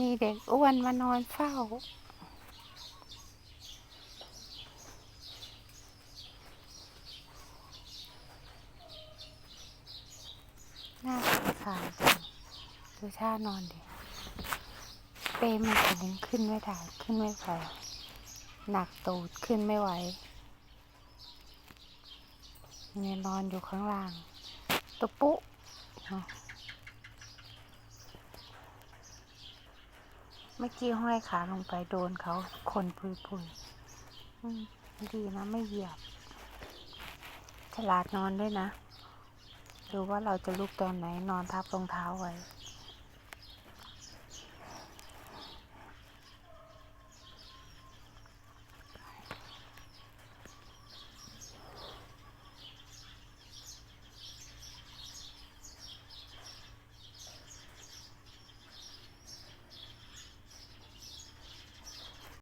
มีเด็กอ้วนมานอนเฝ้าน่าสงสารจังดูท่านอนดิ เปรมันถึงขึ้นไม่ได้ขึ้นไม่ไหวหนักตูดขึ้นไม่ไหวเนี่ยนอนอยู่ข้างล่าง ตุ๊ปุ๊ เมื่อกี้ห้อยขาลงไปโดนเขาคนพุยพุยๆดีนะไม่เหยียบ ฉลาดนอนด้วยนะ ดูว่าเราจะลุกตอนไหนนอนทับรองเท้าไว้